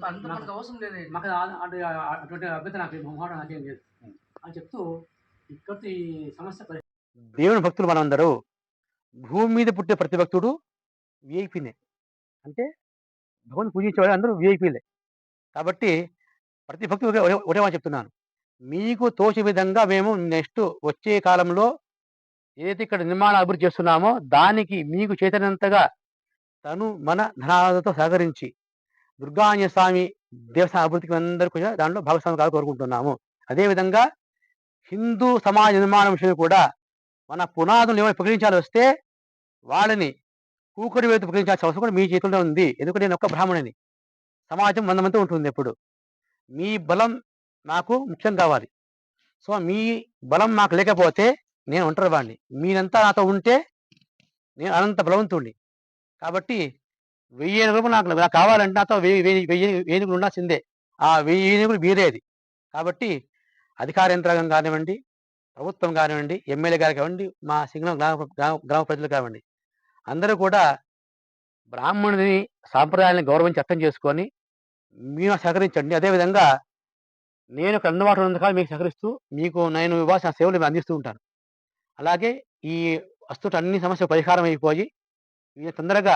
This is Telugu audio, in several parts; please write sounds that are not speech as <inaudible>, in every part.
అంత అంత మనకు అవసరం లేదు. మాకు అటు- అటువంటి అభ్యర్థన నాకు మొహమాట నాకేం లేదు. అని చెప్తూ ఇక్కడ ఈ సమస్య దేవుని భక్తులు మనందరూ భూమి మీద పుట్టే ప్రతి భక్తుడు విఐపినే అంటే భగవంతు పూజించే వాళ్ళు అందరూ విఐపీలే కాబట్టి ప్రతి భక్తుడు ఒకటే ఒకటే మాట చెప్తున్నాను. మీకు తోచే విధంగా మేము నెక్స్ట్ వచ్చే కాలంలో ఏదైతే ఇక్కడ నిర్మాణ అభివృద్ధి చేస్తున్నామో దానికి మీకు చేతనంతగా తను మన ధనాలతో సహకరించి దుర్గాంజ స్వామి దేవస్థాన అభివృద్ధికి అందరూ కూడా దాంట్లో భాగస్వామి కాదు కోరుకుంటున్నాము. అదేవిధంగా హిందూ సమాజ నిర్మాణం విషయం కూడా మన పునాదులు ఏమైనా ప్రకటించాలి వస్తే వాళ్ళని కూకటి వేత ప్రకటించాల్సిన అవసరం కూడా మీ చేతుల్లో ఉంది. ఎందుకంటే నేను ఒక్క బ్రాహ్మణుని. సమాజం వంద మంది ఉంటుంది ఎప్పుడు. మీ బలం నాకు ముఖ్యం కావాలి. సో మీ బలం నాకు లేకపోతే నేను ఒంటరి వాడిని మీరంతా నాతో ఉంటే నేను అనంత బలవంతుడిని కాబట్టి వెయ్యి ఏనుగులు నాకు నాకు కావాలంటే నాతో వెయ్యి వెయ్యి వెయ్యి ఏనుగులు ఉండాల్సిందే ఆ వెయ్యి ఏనుగులు మీరేది కాబట్టి అధికార యంత్రాంగం కానివ్వండి ప్రభుత్వం కానివ్వండి ఎమ్మెల్యే గారు కానివ్వండి మా సింగం గ్రామ గ్రామ ప్రజలు కానివ్వండి అందరూ కూడా బ్రాహ్మణుని సాంప్రదాయాలను గౌరవించి అర్థం చేసుకొని మీరు సహకరించండి. అదేవిధంగా నేను ఒక అందుబాటులో ఉన్నందుకు మీకు సహకరిస్తూ మీకు నేను ఇవ్వాల్సిన సేవలు మేము అందిస్తూ ఉంటాను. అలాగే ఈ వస్తువులు అన్ని సమస్యలు పరిహారం అయిపోయి ఇది తొందరగా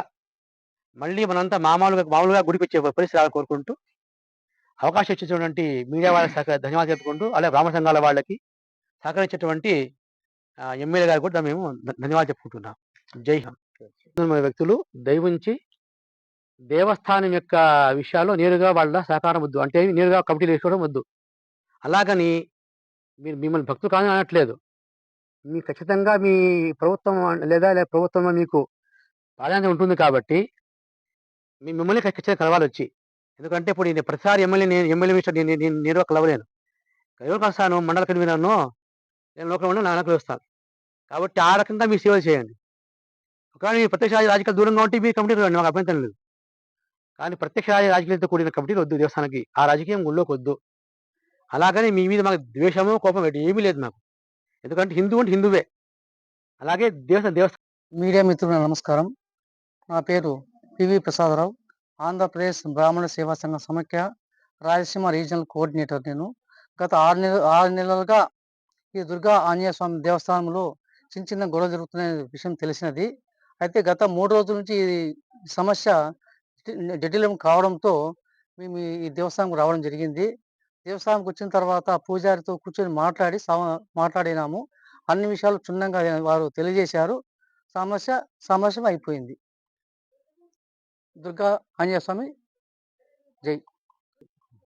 మళ్ళీ మనంతా మామూలుగా మామూలుగా గుడికి వచ్చే పరిస్థితి రావాలని కోరుకుంటూ అవకాశం ఇచ్చినటువంటి మీడియా వాళ్ళకి <clears throat> సహక ధన్యవాదాలు చెప్పుకుంటూ అలాగే బ్రాహ్మణ సంఘాల వాళ్ళకి సహకరించేటువంటి ఎమ్మెల్యే గారు కూడా మేము ధన్యవాదాలు చెప్పుకుంటున్నాం. జై హింద్. వ్యక్తులు దయవుంచి దేవస్థానం యొక్క విషయాల్లో నేరుగా వాళ్ళ సహకారం వద్దు. అంటే నేరుగా కమిటీలు వేసుకోవడం వద్దు. అలాగని మీరు మిమ్మల్ని భక్తులు కానీ అనట్లేదు. మీ ఖచ్చితంగా మీ ప్రభుత్వం లేదా లేదా ప్రభుత్వం మీకు ప్రాధాన్యత ఉంటుంది కాబట్టి మిమ్మల్ని ఖచ్చితంగా కలవాలి వచ్చి ఎందుకంటే ఇప్పుడు నేను ప్రతిసారి ఎమ్మెల్యే నేను ఎమ్మెల్యే మినిస్టర్ నేను నేను నేను కలవలేను. ఎవరు కలుస్తాను మండల కన్వీనర్ను నేను లోకల్ ఉండి నాన్న కలుస్తాను కాబట్టి ఆ రకంగా మీ సేవలు చేయండి. ఒకవేళ మీరు ప్రత్యక్ష రాజ- రాజకీయాలు దూరంగా ఉంటే మీ కమిటీలో రండి, మాకు అభ్యంతరం లేదు. కానీ ప్రత్యక్ష రాజ- రాజకీయాలతో కూడిన కమిటీలు వద్దు దేవస్థానానికి. ఆ రాజకీయం గుళ్ళోకి వద్దు. అలాగని మీ మీద మాకు ద్వేషము కోపం ఏంటి ఏమీ లేదు మాకు. ఎందుకంటే హిందూ అంటే హిందువే. అలాగే దేవస్థానం దేవస్థానం మీడియా మిత్రుల నమస్కారం. నా పేరు పివి ప్రసాదరావు ఆంధ్రప్రదేశ్ బ్రాహ్మణ సేవా సంఘ సమైక్య రాయలసీమ రీజనల్ కోఆర్డినేటర్ నేను. గత ఆరు నెల ఆరు నెలలుగా ఈ దుర్గా ఆంజనేయ స్వామి దేవస్థానంలో చిన్న చిన్న గొడవ జరుగుతున్న విషయం తెలిసినది. అయితే గత మూడు రోజుల నుంచి ఈ సమస్య జటిలం కావడంతో మేము ఈ- దేవస్థానంకు రావడం జరిగింది. దేవస్థానంకి వచ్చిన తర్వాత పూజారితో కూర్చొని మాట్లాడి మాట్లాడినాము. అన్ని విషయాలు క్షుణ్ణంగా వారు తెలియజేశారు. సమస్య సమస్య అయిపోయింది దుర్గా ఆంజనేయ స్వామి జై